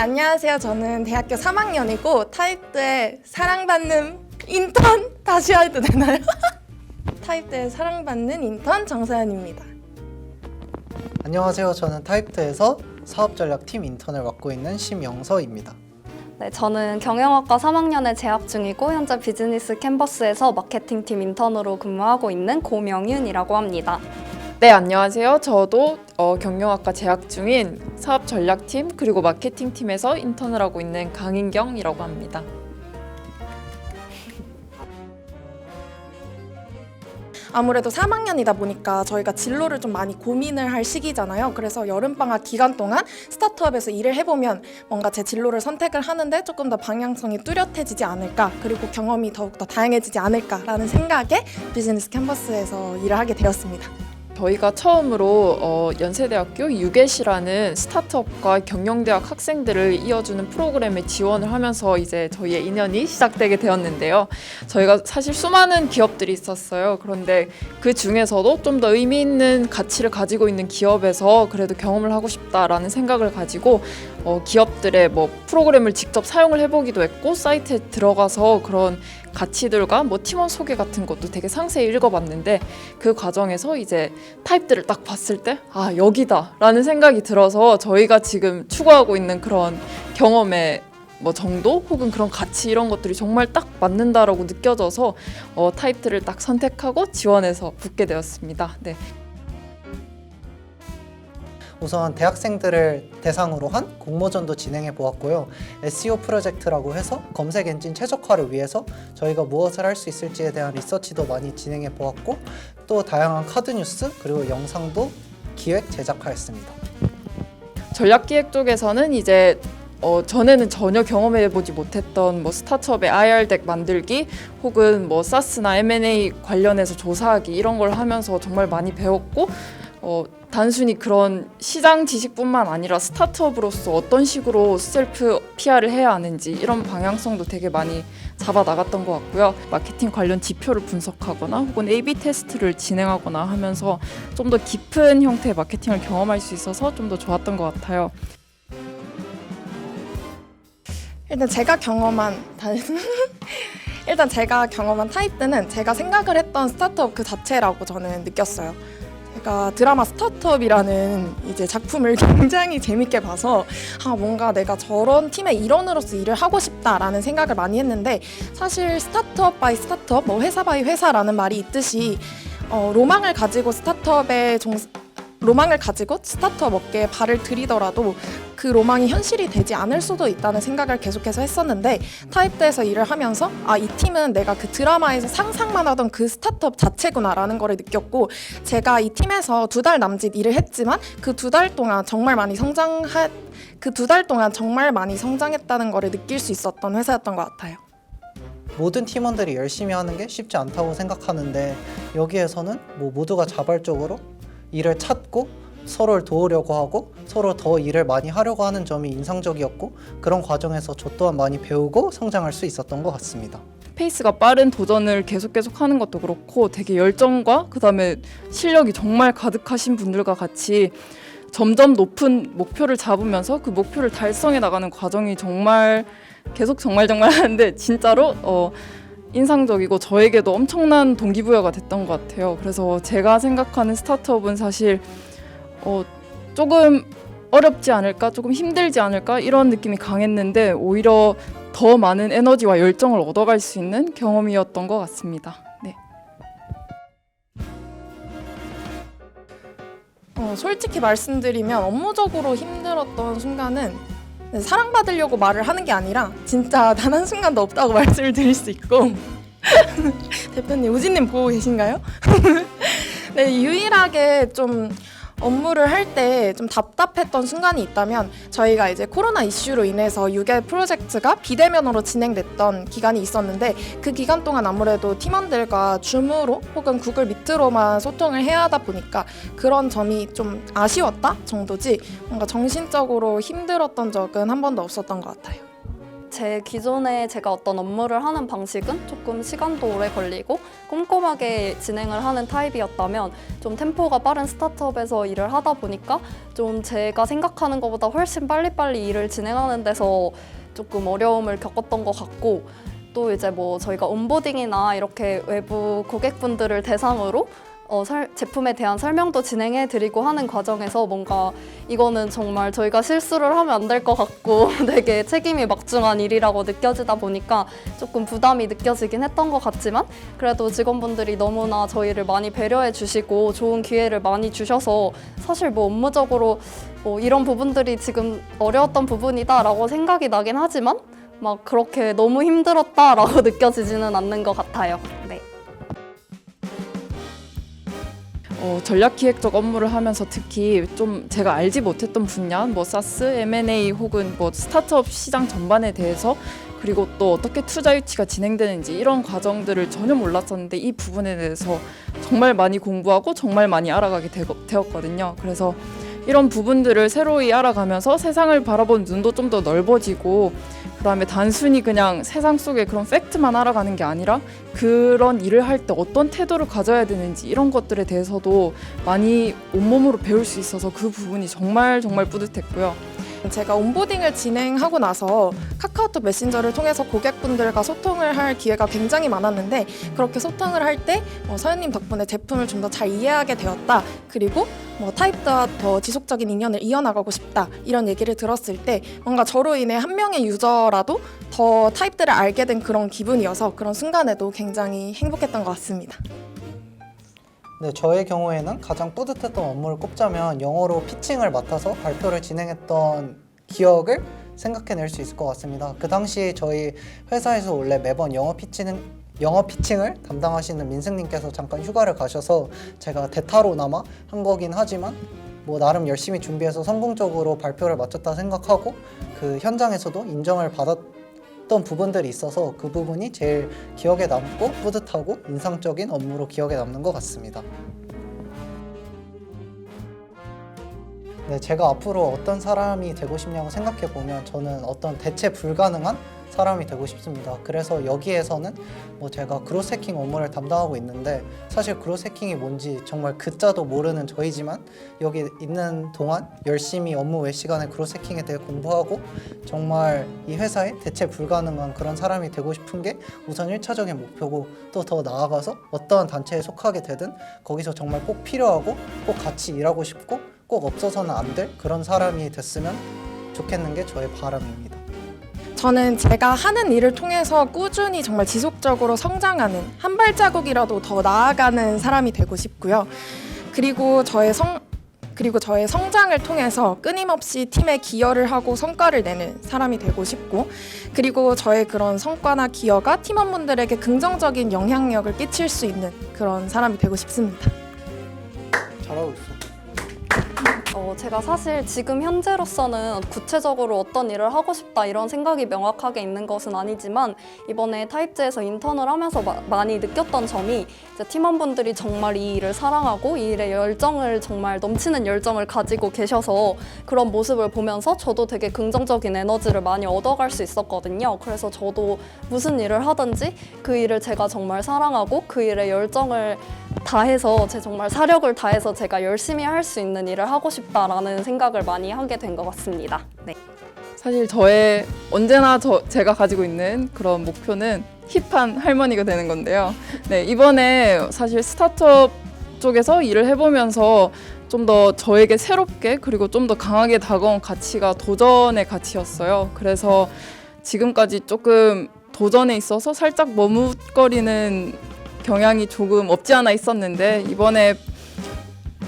안녕하세요. 저는 대학교 3학년이고 타입대 사랑받는 인턴 다시 해도 되나요? 타입대 사랑받는 인턴 정서연입니다. 안녕하세요. 저는 타입트에서 사업전략팀 인턴을 맡고 있는 심영서입니다. 네, 저는 경영학과 3학년에 재학 중이고 현재 비즈니스 캔버스에서 마케팅팀 인턴으로 근무하고 있는 고명윤이라고 합니다. 네, 안녕하세요. 저도 어, 경영학과 재학 중인 사업 전략팀 그리고 마케팅팀에서 인턴을 하고 있는 강인경이라고 합니다. 아무래도 3학년이다 보니까 저희가 진로를 좀 많이 고민을 할 시기잖아요. 그래서 여름방학 기간 동안 스타트업에서 일을 해보면 뭔가 제 진로를 선택을 하는데 조금 더 방향성이 뚜렷해지지 않을까, 그리고 경험이 더욱더 다양해지지 않을까라는 생각에 비즈니스 캔버스에서 일을 하게 되었습니다. 저희가 처음으로 어, 연세대학교 유겟이라는 스타트업과 경영대학 학생들을 이어주는 프로그램에 지원을 하면서 이제 저희의 인연이 시작되게 되었는데요. 저희가 사실 수많은 기업들이 있었어요. 그런데 그 중에서도 좀 더 의미 있는 가치를 가지고 있는 기업에서 그래도 경험을 하고 싶다라는 생각을 가지고 어, 기업들의 뭐 프로그램을 직접 사용을 해보기도 했고 사이트에 들어가서 그런 가치들과 뭐 팀원 소개 같은 것도 되게 상세히 읽어봤는데 그 과정에서 이제 타입들을 딱 봤을 때 아 여기다라는 생각이 들어서 저희가 지금 추구하고 있는 그런 경험의 뭐 정도 혹은 그런 가치 이런 것들이 정말 딱 맞는다라고 느껴져서 어, 타입들을 딱 선택하고 지원해서 붙게 되었습니다. 네. 우선 대학생들을 대상으로 한 공모전도 진행해 보았고요. SEO 프로젝트라고 해서 검색 엔진 최적화를 위해서 저희가 무엇을 할 수 있을지에 대한 리서치도 많이 진행해 보았고 또 다양한 카드 뉴스 그리고 영상도 기획 제작하였습니다. 전략 기획 쪽에서는 이제 어, 전에는 전혀 경험해보지 못했던 뭐 스타트업의 IR 덱 만들기 혹은 뭐 사스나 M&A 관련해서 조사하기 이런 걸 하면서 정말 많이 배웠고 어, 단순히 그런 시장 지식뿐만 아니라 스타트업으로서 어떤 식으로 셀프 PR을 해야 하는지 이런 방향성도 되게 많이 잡아 나갔던 것 같고요. 마케팅 관련 지표를 분석하거나 혹은 A/B 테스트를 진행하거나 하면서 좀 더 깊은 형태의 마케팅을 경험할 수 있어서 좀 더 좋았던 것 같아요. 일단 제가 경험한 단- 일단 제가 경험한 타입들은 제가 생각을 했던 스타트업 그 자체라고 저는 느꼈어요. 제가 드라마 스타트업이라는 이제 작품을 굉장히 재밌게 봐서 아 뭔가 내가 저런 팀의 일원으로서 일을 하고 싶다라는 생각을 많이 했는데 사실 스타트업 바이 스타트업 뭐 회사 바이 회사라는 말이 있듯이 어, 로망을 가지고 스타트업에 종 로망을 가지고 스타트업 업계에 발을 들이더라도 그 로망이 현실이 되지 않을 수도 있다는 생각을 계속해서 했었는데 타입대에서 일을 하면서 아 이 팀은 내가 그 드라마에서 상상만 하던 그 스타트업 자체구나라는 거를 느꼈고 제가 이 팀에서 두 달 남짓 일을 했지만 그 두 달 동안 정말 많이 성장하 그두 달 동안 정말 많이 성장했다는 거를 느낄 수 있었던 회사였던 것 같아요. 모든 팀원들이 열심히 하는 게 쉽지 않다고 생각하는데 여기에서는 뭐 모두가 자발적으로 일을 찾고 서로를 도우려고 하고 서로 더 일을 많이 하려고 하는 점이 인상적이었고 그런 과정에서 저 또한 많이 배우고 성장할 수 있었던 것 같습니다. 페이스가 빠른 도전을 계속 계속 하는 것도 그렇고 되게 열정과 그다음에 실력이 정말 가득하신 분들과 같이 점점 높은 목표를 잡으면서 그 목표를 달성해 나가는 과정이 정말 계속 정말 정말 하는데 진짜로 어 인상적이고 저에게도 엄청난 동기부여가 됐던 것 같아요. 그래서 제가 생각하는 스타트업은 사실 어 조금 어렵지 않을까, 조금 힘들지 않을까 이런 느낌이 강했는데 오히려 더 많은 에너지와 열정을 얻어갈 수 있는 경험이었던 것 같습니다. 네. 어, 솔직히 말씀드리면 업무적으로 힘들었던 순간은 사랑받으려고 말을 하는 게 아니라 진짜 단 한 순간도 없다고 말씀을 드릴 수 있고 대표님 우진님 보고 계신가요? 네 유일하게 좀 업무를 할 때 좀 답답했던 순간이 있다면 저희가 이제 코로나 이슈로 인해서 유계 프로젝트가 비대면으로 진행됐던 기간이 있었는데 그 기간 동안 아무래도 팀원들과 줌으로 혹은 구글 미트로만 소통을 해야 하다 보니까 그런 점이 좀 아쉬웠다 정도지 뭔가 정신적으로 힘들었던 적은 한 번도 없었던 것 같아요. 제 기존에 제가 어떤 업무를 하는 방식은 조금 시간도 오래 걸리고 꼼꼼하게 진행을 하는 타입이었다면 좀 템포가 빠른 스타트업에서 일을 하다 보니까 좀 제가 생각하는 것보다 훨씬 빨리빨리 일을 진행하는 데서 조금 어려움을 겪었던 것 같고 또 이제 뭐 저희가 온보딩이나 이렇게 외부 고객분들을 대상으로 어, 설- 제품에 대한 설명도 진행해 드리고 하는 과정에서 뭔가 이거는 정말 저희가 실수를 하면 안 될 것 같고 되게 책임이 막중한 일이라고 느껴지다 보니까 조금 부담이 느껴지긴 했던 것 같지만 그래도 직원분들이 너무나 저희를 많이 배려해 주시고 좋은 기회를 많이 주셔서 사실 뭐 업무적으로 뭐 이런 부분들이 지금 어려웠던 부분이다라고 생각이 나긴 하지만 막 그렇게 너무 힘들었다라고 느껴지지는 않는 것 같아요. 네. 어, 전략 기획적 업무를 하면서 특히 좀 제가 알지 못했던 분야, 뭐 사스, M&A 혹은 뭐 스타트업 시장 전반에 대해서 그리고 또 어떻게 투자 유치가 진행되는지 이런 과정들을 전혀 몰랐었는데 이 부분에 대해서 정말 많이 공부하고 정말 많이 알아가게 되, 되었거든요. 그래서 이런 부분들을 새로이 알아가면서 세상을 바라보는 눈도 좀 더 넓어지고 그다음에 단순히 그냥 세상 속의 그런 팩트만 알아가는 게 아니라 그런 일을 할 때 어떤 태도를 가져야 되는지 이런 것들에 대해서도 많이 온몸으로 배울 수 있어서 그 부분이 정말 정말 뿌듯했고요. 제가 온보딩을 진행하고 나서 카카오톡 메신저를 통해서 고객분들과 소통을 할 기회가 굉장히 많았는데 그렇게 소통을 할때 어, 서현님 덕분에 제품을 좀 더 잘 이해하게 되었다. 그리고 뭐 타입과 더 지속적인 인연을 이어나가고 싶다. 이런 얘기를 들었을 때 뭔가 저로 인해 한 명의 유저라도 더 타입들을 알게 된 그런 기분이어서 그런 순간에도 굉장히 행복했던 것 같습니다. 네, 저의 경우에는 가장 뿌듯했던 업무를 꼽자면 영어로 피칭을 맡아서 발표를 진행했던 기억을 생각해낼 수 있을 것 같습니다. 그 당시 저희 회사에서 원래 매번 영어 피칭 영어 피칭을 담당하시는 민승님께서 잠깐 휴가를 가셔서 제가 대타로나마 한 거긴 하지만 뭐 나름 열심히 준비해서 성공적으로 발표를 마쳤다 생각하고 그 현장에서도 인정을 받았 던 부분들이 있어서 그 부분이 제일 기억에 남고 뿌듯하고 인상적인 업무로 기억에 남는 것 같습니다. 네, 제가 앞으로 어떤 사람이 되고 싶냐고 생각해 보면 저는 어떤 대체 불가능한 사람이 되고 싶습니다. 그래서 여기에서는 뭐 제가 그로스 해킹 업무를 담당하고 있는데 사실 그로스 해킹이 뭔지 정말 그자도 모르는 저희지만 여기 있는 동안 열심히 업무 외 시간에 그로스 해킹에 대해 공부하고 정말 이 회사에 대체 불가능한 그런 사람이 되고 싶은 게 우선 1차적인 목표고 또 더 나아가서 어떠한 단체에 속하게 되든 거기서 정말 꼭 필요하고 꼭 같이 일하고 싶고 꼭 없어서는 안 될 그런 사람이 됐으면 좋겠는 게 저의 바람입니다. 저는 제가 하는 일을 통해서 꾸준히 정말 지속적으로 성장하는 한 발자국이라도 더 나아가는 사람이 되고 싶고요. 그리고 저의 성 그리고 저의 성장을 통해서 끊임없이 팀에 기여를 하고 성과를 내는 사람이 되고 싶고 그리고 저의 그런 성과나 기여가 팀원분들에게 긍정적인 영향력을 끼칠 수 있는 그런 사람이 되고 싶습니다. 잘하고 있어. 어, 제가 사실 지금 현재로서는 구체적으로 어떤 일을 하고 싶다 이런 생각이 명확하게 있는 것은 아니지만 이번에 타입즈에서 인턴을 하면서 마- 많이 느꼈던 점이 팀원분들이 정말 이 일을 사랑하고 이 일에 열정을 정말 넘치는 열정을 가지고 계셔서 그런 모습을 보면서 저도 되게 긍정적인 에너지를 많이 얻어갈 수 있었거든요. 그래서 저도 무슨 일을 하든지 그 일을 제가 정말 사랑하고 그 일에 열정을 다해서 제 정말 사력을 다해서 제가 열심히 할 수 있는 일을 하고 싶다라는 생각을 많이 하게 된 것 같습니다. 네. 사실 저의 언제나 저 제가 가지고 있는 그런 목표는 힙한 할머니가 되는 건데요. 네, 이번에 사실 스타트업 쪽에서 일을 해보면서 좀 더 저에게 새롭게 그리고 좀 더 강하게 다가온 가치가 도전의 가치였어요. 그래서 지금까지 조금 도전에 있어서 살짝 머뭇거리는 경향이 조금 없지 않아 있었는데 이번에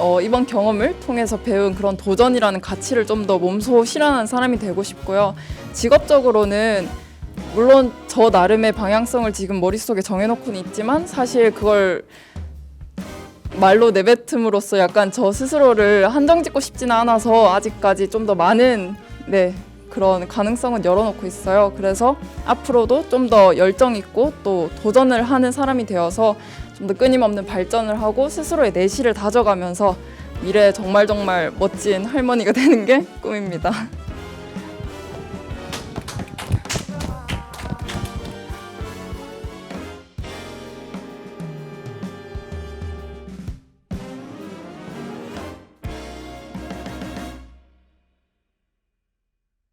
어, 이번 경험을 통해서 배운 그런 도전이라는 가치를 좀 더 몸소 실현하는 사람이 되고 싶고요. 직업적으로는 물론 저 나름의 방향성을 지금 머릿속에 정해놓고는 있지만 사실 그걸 말로 내뱉음으로써 약간 저 스스로를 한정 짓고 싶지는 않아서 아직까지 좀 더 많은 네 그런 가능성은 열어놓고 있어요. 그래서 앞으로도 좀 더 열정 있고 또 도전을 하는 사람이 되어서 좀 더 끊임없는 발전을 하고 스스로의 내실을 다져가면서 미래에 정말 정말 멋진 할머니가 되는 게 꿈입니다.